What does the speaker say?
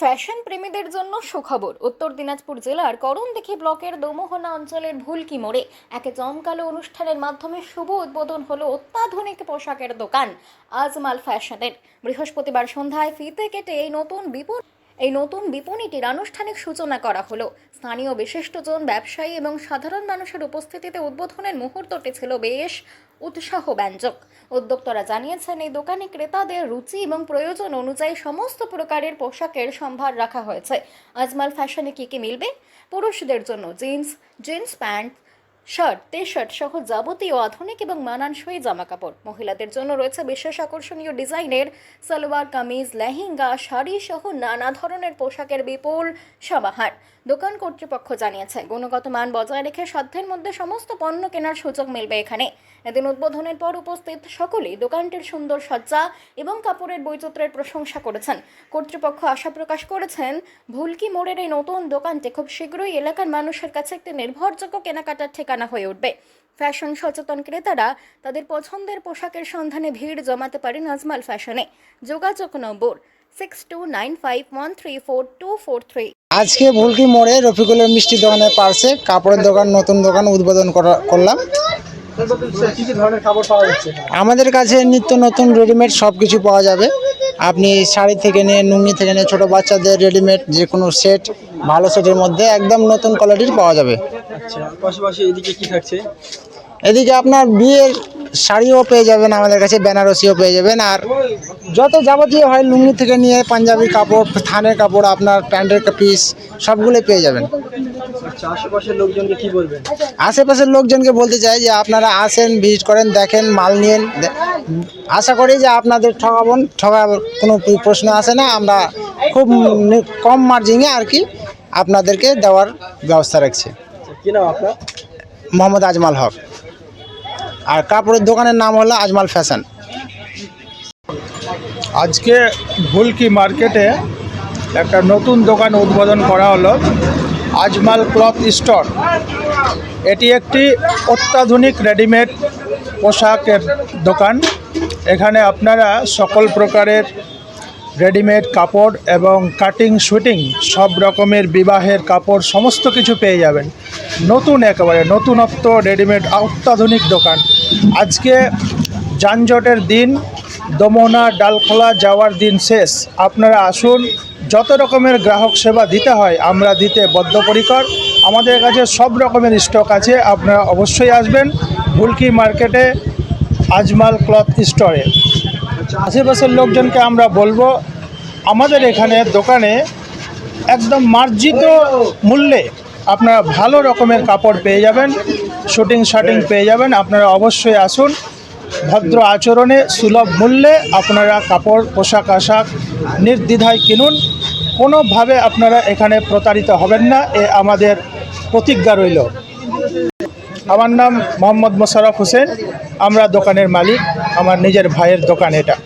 Fashion প্রেমীদের জন্য সুখবর। উত্তর দিনাজপুর জেলার করণদিঘি ব্লকের দোমোহনা অঞ্চলের ভুলকি মোড়ে এক জমকালো অনুষ্ঠানের মাধ্যমে শুভ উদ্বোধন হলো অত্যাধুনিক পোশাকের দোকান, আজমাল ফ্যাশনের। বৃহস্পতিবার সন্ধ্যায় ফিতে কেটে এই নতুন বিপণ এই নতুন বিপণিটির আনুষ্ঠানিক সূচনা করা হলো। স্থানীয় বিশিষ্টজন ব্যবসায়ী এবং সাধারণ মানুষের উপস্থিতিতে উদ্বোধনের মুহূর্তটি ছিল বেশ উৎসাহ ব্যঞ্জক উদ্যোক্তারা জানিয়েছেন, এই দোকানে ক্রেতাদের রুচি এবং প্রয়োজন অনুযায়ী সমস্ত প্রকারের পোশাকের সম্ভার রাখা হয়েছে। আজমাল ফ্যাশনে কী কী মিলবে? পুরুষদের জন্য jeans jeans pant shirt T shirt সহ যাবতীয় আধুনিক এবং মানানসই জামাকাপড়। মহিলাদের জন্য রয়েছে বিশেষ আকর্ষণীয় ডিজাইনের সালোয়ার, কামিজ, লেহেঙ্গা, শাড়ি সহ নানা ধরনের পোশাকের বিপুল সমাহার। দোকান কর্তৃপক্ষ জানিয়েছে, গুণগত মান বজায় রেখে সাধ্যের মধ্যে সমস্ত পণ্য কেনার সুযোগ মিলবে এখানে। এদিন উদ্বোধনের পর উপস্থিত সকলেই দোকানটির সুন্দর সজ্জা এবং কাপড়ের বৈচিত্র্যের প্রশংসা করেছেন। কর্তৃপক্ষ আশা প্রকাশ করেছেন, ভুলকি মোড়ের এই নতুন দোকানটি খুব শীঘ্রই এলাকার মানুষের কাছে একটি নির্ভরযোগ্য কেনাকাটার ঠিকানা হয়ে উঠবে। ফ্যাশন সচেতন ক্রেতারা তাদের পছন্দের পোশাকের সন্ধানে ভিড় জমাতে পারেন আজমাল ফ্যাশনে। যোগাযোগ নম্বর six two nine five one three four two four three আজকে ভুলকি মোড়ে রফিকুলের মিষ্টি দোকানের পার্শ্বে কাপড়ের দোকান নতুন দোকান উদ্বোধন করা- করলাম। কি কি ধরনের কাপড় পাওয়া যাচ্ছে? আমাদের কাছে নিত্য নতুন রেডিমেড সব কিছু পাওয়া যাবে। আপনি শাড়ি থেকে নিয়ে লুঙ্গি থেকে নিয়ে ছোটো বাচ্চাদের রেডিমেড যে কোনো সেট ভালো সেটের মধ্যে একদম নতুন কোয়ালিটির পাওয়া যাবে। আচ্ছা পাশাপাশি এদিকে কি থাকছে? এদিকে আপনার বিয়ের শাড়িও পেয়ে যাবেন আমাদের কাছে বেনারসিও পেয়ে যাবেন আর যত যাবতীয় হয় লুঙ্গি থেকে নিয়ে পাঞ্জাবি কাপড় থানের কাপড় আপনার প্যান্টের পিস সবগুলোই পেয়ে যাবেন। আচ্ছা আশেপাশের লোকজনকে কি বলবেন? আশেপাশের লোকজনকে বলতে চাই যে আপনারা আসেন ভিজিট করেন দেখেন মাল নিয়েন আশা করি যে আপনাদের ঠকাবন ঠকাবার কোনো প্রশ্ন আসে না। আমরা খুব কম মার্জিনে আর কি আপনাদেরকে দেওয়ার ব্যবস্থা রাখছি। কি নাম আপনার? মোহাম্মদ আজমাল হক। আর কাপড়ের দোকানের নাম হলো আজমাল ফ্যাশন। আজকে ভুলকি মার্কেটে একটা নতুন দোকান উদ্বোধন করা হলো আজমাল ক্লথ স্টোর। এটি একটি অত্যাধুনিক রেডিমেড পোশাকের দোকান। এখানে আপনারা সকল প্রকারের রেডিমেড কাপড় এবং কাটিং, শুটিং সব রকমের বিবাহের কাপড় সমস্ত কিছু পেয়ে যাবেন। নতুন একেবারে, নতুনত্ব রেডিমেড অত্যাধুনিক দোকান। আজকে যানজটের দিন, দমনা, ডালখোলা যাওয়ার দিন শেষ। আপনারা আসুন, যত রকমের গ্রাহক সেবা দিতে হয়, আমরা দিতে বদ্ধপরিকর। আমাদের কাছে সব রকমের স্টক আছে, আপনারা অবশ্যই আসবেন। ভুলকি মার্কেটে আজমাল ক্লথ স্টোরে। আশেপাশের লোকজনকে আমরা বলব, আমাদের এখানে দোকানে একদম মার্জিত মূল্যে আপনারা ভালো রকমের কাপড় পেয়ে যাবেন, শুটিং, শাটিং পেয়ে যাবেন। আপনারা অবশ্যই আসুন, ভদ্র আচরণে সুলভ মূল্যে আপনারা কাপড়, পোশাক, আশাক নির্দ্বিধায় কিনুন। কোনোভাবে আপনারা এখানে প্রতারিত হবেন না, এ আমাদের প্রতিজ্ঞা রইল। আমার নাম মোহাম্মদ মোশারফ হোসেন আমরা দোকানের মালিক আমার নিজের ভাইয়ের দোকান এটা।